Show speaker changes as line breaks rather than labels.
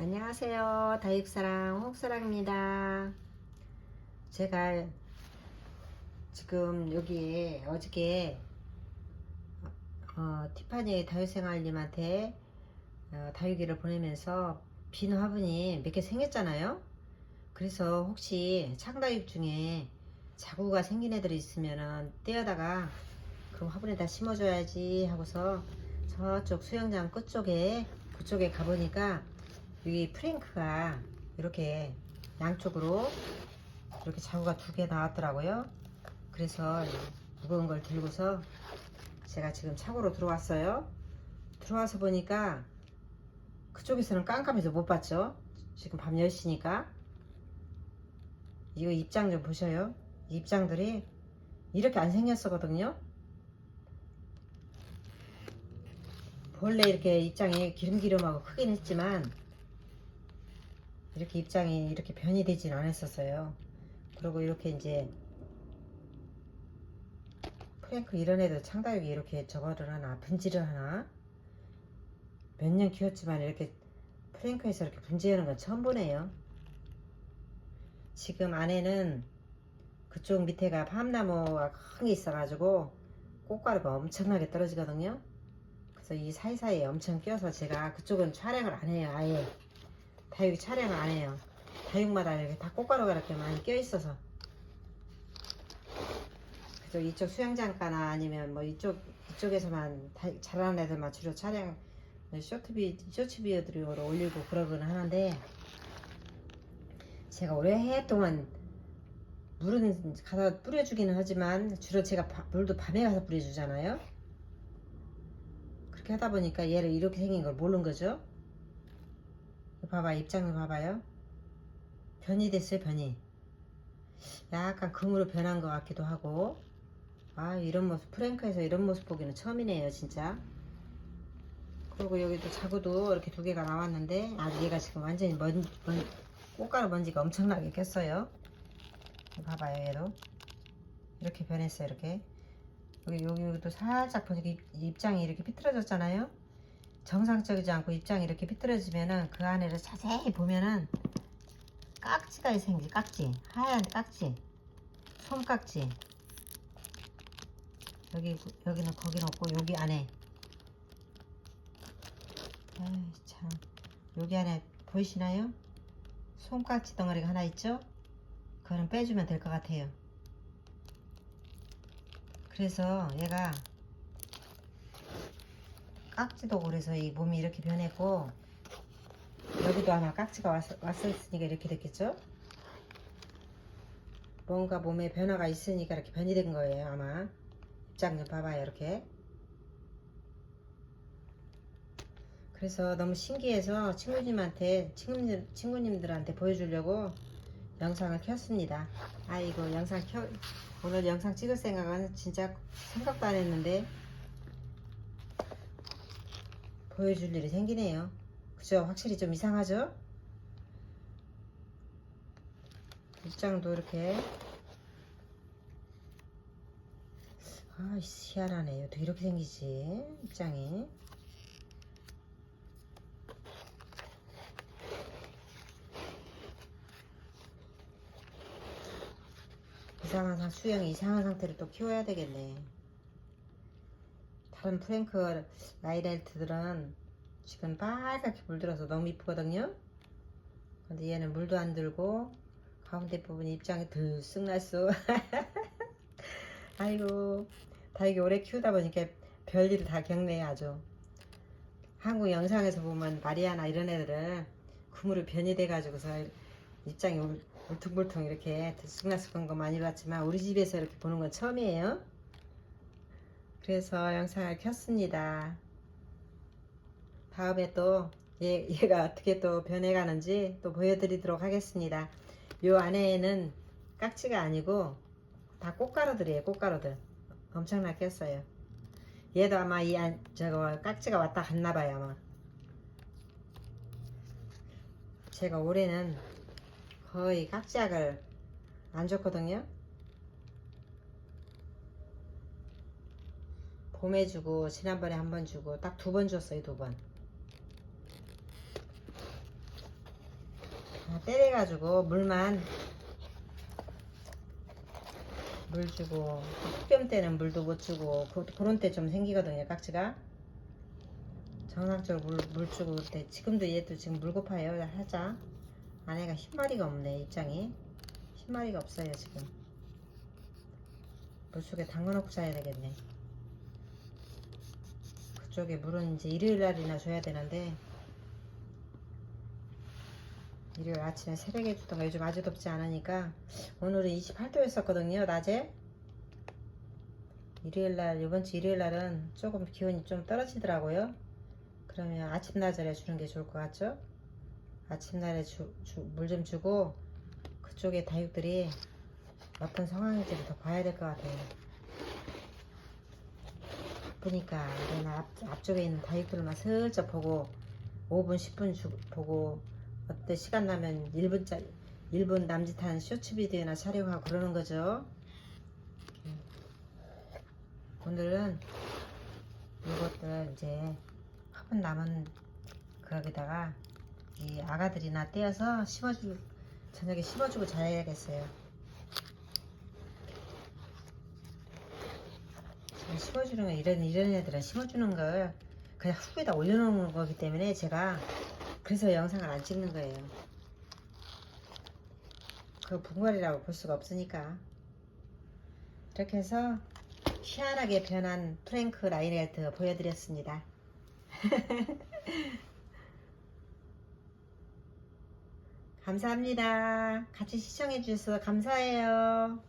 안녕하세요. 다육사랑 홍사랑입니다. 제가 지금 여기에 어저께 어, 티파니 다육생활님한테 어, 다육이를 보내면서 빈 화분이 몇 개 생겼잖아요. 그래서 혹시 창다육 중에 자구가 생긴 애들이 있으면은 떼어다가 그 화분에다 심어줘야지 하고서 저쪽 수영장 끝쪽에 그쪽에 가보니까 여기 프랭크가 이렇게 양쪽으로 이렇게 자구가 두 개 나왔더라고요. 그래서 무거운 걸 들고서 제가 지금 차고로 들어왔어요. 들어와서 보니까 그쪽에서는 깜깜해서 못 봤죠. 지금 밤 10시니까. 이거 입장 좀 보셔요. 입장들이 이렇게 안 생겼었거든요. 본래 이렇게 입장이 기름기름하고 크긴 했지만 이렇게 입장이 이렇게 변이 되진 않았었어요. 그리고 이렇게 이제 프랭크 이런 애들 창다육이 이렇게 저거를 하나 분질을 하나 몇 년 키웠지만 이렇게 프랭크에서 이렇게 분질하는 건 처음 보네요. 지금 안에는 그쪽 밑에가 밤나무가 큰 게 있어가지고 꽃가루가 엄청나게 떨어지거든요. 그래서 이 사이사이에 엄청 껴서 제가 그쪽은 촬영을 안 해요. 아예 다육이 촬영을 안 해요. 다육마다 이렇게 다 꽃가루가 이렇게 많이 껴 있어서 그래서 이쪽 수영장가나 아니면 뭐 이쪽 이쪽에서만 다, 자라는 애들만 주로 촬영 쇼트비 쇼츠비디오로 올리고 그러고는 하는데 제가 오랫동안 물은 가서 뿌려주기는 하지만 주로 제가 바- 물도 밤에 가서 뿌려주잖아요. 그렇게 하다 보니까 얘를 이렇게 생긴 걸 모르는 거죠. 봐봐 입장을 봐봐요. 변이 됐어요 변이. 약간 금으로 변한 것 같기도 하고 아 이런 모습 프랭크에서 이런 모습 보기는 처음이네요 진짜. 그리고 여기도 자구도 이렇게 두 개가 나왔는데 아직 얘가 지금 완전히 먼, 먼 꽃가루 먼지가 엄청나게 꼈어요. 봐봐요 얘도 이렇게 변했어요 이렇게 여기 여기도 살짝 보니까 입- 입장이 이렇게 삐뚤어졌잖아요 정상적이지 않고 입장이 이렇게 삐뚤어지면은 그 안에를 자세히 보면은 깍지가 생기 깍지 하얀 깍지 솜깍지 여기 여기는 거기는 없고 여기 안에 참 여기 안에 보이시나요? 솜깍지 덩어리가 하나 있죠? 그거는 빼주면 될 것 같아요. 그래서 얘가 깍지도 그래서 이 몸이 이렇게 변했고 여기도 아마 깍지가 왔, 왔었으니까 이렇게 됐겠죠? 뭔가 몸에 변화가 있으니까 이렇게 변이 된 거예요 아마 입장 좀 봐봐요 이렇게 그래서 너무 신기해서 친구님한테 친구님, 친구님들한테 보여주려고 영상을 켰습니다. 아이고 영상 켜 오늘 영상 찍을 생각은 진짜 생각도 안 했는데 보여줄 일이 생기네요. 그죠? 확실히 좀 이상하죠? 입장도 이렇게 아 희한하네. 어떻게 이렇게 생기지? 입장이 이상한 상- 수영이 이상한 상태로 또 키워야 되겠네. 다른 프랭크 라이델트들은 지금 빨갛게 물들어서 너무 이쁘거든요. 근데 얘는 물도 안 들고 가운데 부분이 입장이 들쑥 났어. 아이고 다육이 오래 키우다 보니까 별일을 다 겪네 아주. 한국 영상에서 보면 마리아나 이런 애들은 구물이 변이 돼 가지고서 입장이 울- 울퉁불퉁 이렇게 들쑥날쑥한 거 많이 봤지만 우리 집에서 이렇게 보는 건 처음이에요. 그래서 영상을 켰습니다. 다음에 또 얘, 얘가 어떻게 또 변해가는지 또 보여드리도록 하겠습니다. 요 안에는 깍지가 아니고 다 꽃가루들이에요. 꽃가루들. 엄청나게 꼈어요. 얘도 아마 이 안, 저거 깍지가 왔다 갔나 봐요 아마. 제가 올해는 거의 깍지약을 안 줬거든요. 봄에 주고 지난번에 한 번 주고 딱 두 번 줬어요 두 번. 다 때려가지고 물만 물 주고 폭염 때는 물도 못 주고 그, 그런 때 좀 생기거든요 깍지가. 정상적으로 물, 물 주고 그럴 때 지금도 얘도 지금 물 고파요 살짝. 아내가 흰마리가 없네 입장이 흰마리가 없어요 지금. 물속에 담궈놓고 자야 되겠네 그쪽에 물은 이제 일요일 날이나 줘야 되는데 일요일 아침에 새벽에 주던가 요즘 아주 덥지 않으니까 오늘은 28도였었거든요 낮에. 일요일 날 이번 주 일요일 날은 조금 기온이 좀 떨어지더라고요. 그러면 아침나절에 주는 게 좋을 것 같죠? 아침날에 물 좀 주고 그쪽에 다육들이 어떤 상황인지를 더 봐야 될 것 같아요 바쁘니까 내가 앞, 앞쪽에 있는 다육들만 슬쩍 보고 5분 10분 주, 보고 어때 시간 나면 1분짜리 1분 남짓한 쇼츠 비디오나 촬영하고 그러는 거죠. 음. 오늘은 이것들 이제 화분 남은 거기다가 이 아가들이나 떼어서 심어주 저녁에 심어주고 자야겠어요. 지금 심어주는 거 이런 이런 애들은 심어주는 걸 그냥 후에다 올려놓는 거기 때문에 제가 그래서 영상을 안 찍는 거예요. 그 분갈이라고 볼 수가 없으니까. 이렇게 해서 희한하게 변한 프랭크 라이네트 보여드렸습니다. 감사합니다. 같이 시청해 주셔서 감사해요.